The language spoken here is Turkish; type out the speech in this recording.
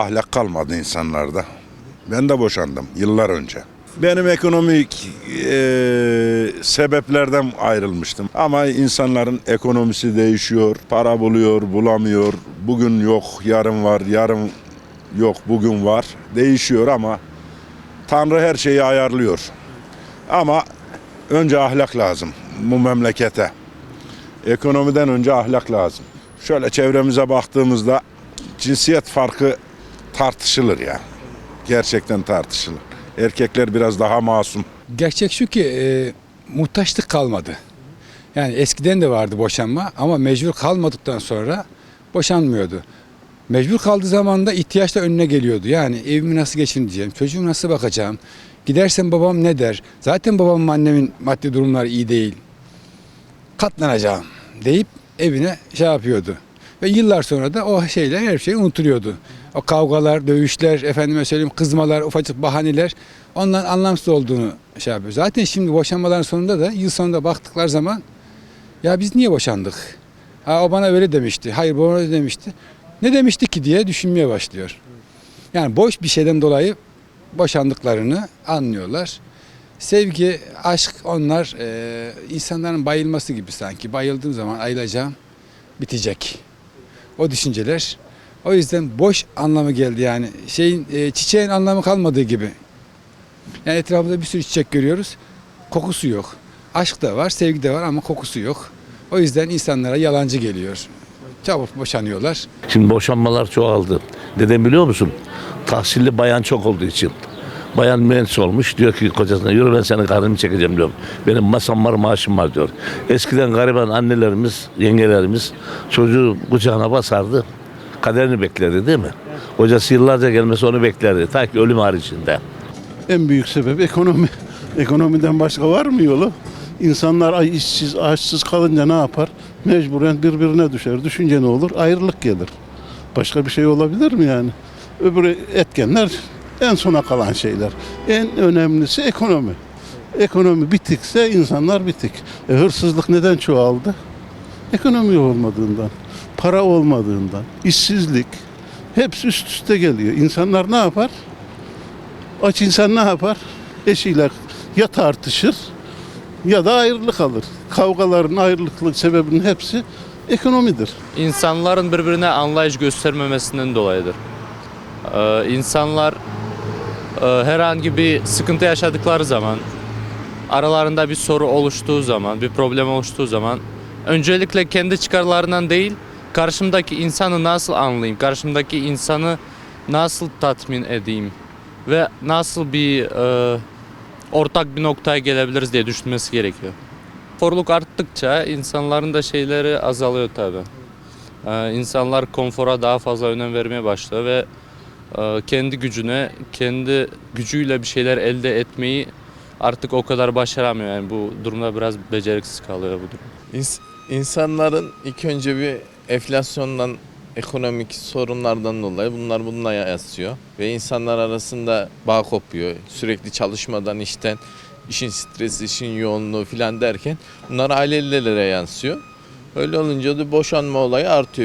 ahlak kalmadı insanlarda. Ben de boşandım yıllar önce. Benim ekonomik eee, sebeplerden ayrılmıştım. Ama insanların ekonomisi değişiyor, para buluyor, bulamıyor. Bugün yok, yarın var, yarın yok, bugün var. Değişiyor ama Tanrı her şeyi ayarlıyor. Ama önce ahlak lazım bu memlekete. Ekonomiden önce ahlak lazım. Şöyle çevremize baktığımızda cinsiyet farkı tartışılır ya. Gerçekten tartışılır. Erkekler biraz daha masum. Gerçek şu ki e, muhtaçlık kalmadı. Yani eskiden de vardı boşanma ama mecbur kalmadıktan sonra boşanmıyordu. Mecbur kaldığı zaman da ihtiyaç da önüne geliyordu. Yani evimi nasıl geçineceğim, çocuğumu nasıl bakacağım, gidersem babam ne der, zaten babamın annemin maddi durumları iyi değil, katlanacağım deyip evine şey yapıyordu. Ve yıllar sonra da o şeyler her şey unutuluyordu. O kavgalar, dövüşler, efendime söyleyeyim kızmalar, ufacık bahaneler onların anlamsız olduğunu şey yapıyor. Zaten şimdi boşanmaların sonunda da yıl sonunda baktıkları zaman ya biz niye boşandık? Ha, o bana öyle demişti. Hayır bana öyle demişti. Ne demişti ki diye düşünmeye başlıyor. Yani boş bir şeyden dolayı boşandıklarını anlıyorlar. Sevgi, aşk onlar e, insanların bayılması gibi sanki. Bayıldığım zaman ayılacağım, bitecek. O düşünceler. O yüzden boş anlamı geldi yani. Şeyin e, çiçeğin anlamı kalmadığı gibi. Yani etrafımızda bir sürü çiçek görüyoruz. Kokusu yok. Aşk da var, sevgi de var ama kokusu yok. O yüzden insanlara yalancı geliyor. Çabuk boşanıyorlar. Şimdi boşanmalar çoğaldı. Neden biliyor musun? Tahsilli bayan çok olduğu için. Bayan mühendis olmuş. Diyor ki kocasına yürü ben senin karnını çekeceğim diyor. Benim masam var maaşım var diyor. Eskiden gariban annelerimiz, yengelerimiz çocuğu kucağına basardı. Kaderini beklerdi değil mi? Kocası yıllarca gelmesi onu beklerdi. Ta ki ölüm haricinde. En büyük sebep ekonomi. Ekonomiden başka var mı yolu? İnsanlar işsiz, açsız kalınca ne yapar? Mecburen birbirine düşer. Düşünce ne olur? Ayrılık gelir. Başka bir şey olabilir mi yani? Öbür etkenler en sona kalan şeyler. En önemlisi ekonomi. Ekonomi bitikse insanlar bitik. E, hırsızlık neden çoğaldı? Ekonomi olmadığından, para olmadığından, işsizlik hepsi üst üste geliyor. İnsanlar ne yapar? Aç insan ne yapar? Eşiyle ya tartışır ya da ayrılık alır. Kavgaların ayrılıklık sebebinin hepsi ekonomidir. İnsanların birbirine anlayış göstermemesinden dolayıdır. Ee, insanlar e, herhangi bir sıkıntı yaşadıkları zaman, aralarında bir soru oluştuğu zaman, bir problem oluştuğu zaman öncelikle kendi çıkarlarından değil, karşımdaki insanı nasıl anlayayım, karşımdaki insanı nasıl tatmin edeyim ve nasıl bir e, ortak bir noktaya gelebiliriz diye düşünmesi gerekiyor. Konforluk arttıkça insanların da şeyleri azalıyor tabi. Ee, insanlar konfora daha fazla önem vermeye başlıyor ve e, kendi gücüne, kendi gücüyle bir şeyler elde etmeyi artık o kadar başaramıyor. Yani bu durumda biraz beceriksiz kalıyor bu durum. İns- İnsanların ilk önce bir enflasyondan, ekonomik sorunlardan dolayı bunlar bununla yansıyor. Ve insanlar arasında bağ kopuyor. Sürekli çalışmadan, işten, işin stresi, işin yoğunluğu filan derken bunlar ailelere yansıyor. Öyle olunca da boşanma olayı artıyor.